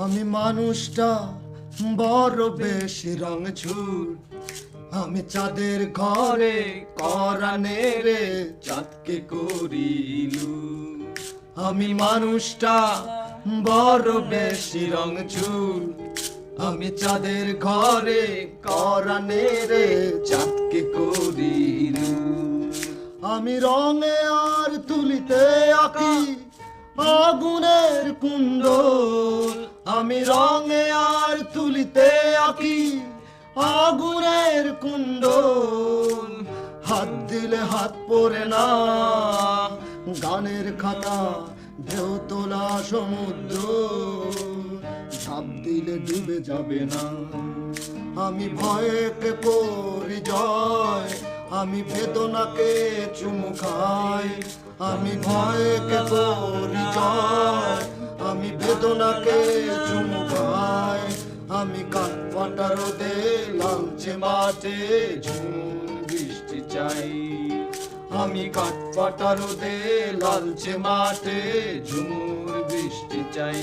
আমি মানুষটা বড় বেশি রং ছুর আমি চাঁদের ঘরে করানে রে চাঁদকে করিলু আমি মানুষটা বড় বেশি রং চুর আমি চাঁদের ঘরে করানে রে চাঁদকে করিলু আমি রঙে আর তুলিতে আঁকি, আগুনের কুণ্ড আমি রঙে আর তুলিতে আঁকি আগুনের কুণ্ড হাত দিলে হাত পরে না, গানের খাতা ঢেউ তোলা সমুদ্র। ঝাঁপ দিলে ডুবে যাবে না, আমি ভয়কে পরিজয় আমি বেদনাকে চুমু খাই, আমি ভয়কে পরিজয় আমি বেদনাকে চুমু খাই আমি কান ফাটা রোদে লালচে মাঠে ঝুম বৃষ্টি চাই। আমি কাঠ ফাটা রোদে মাঠে ঝুমুর বৃষ্টি চাই।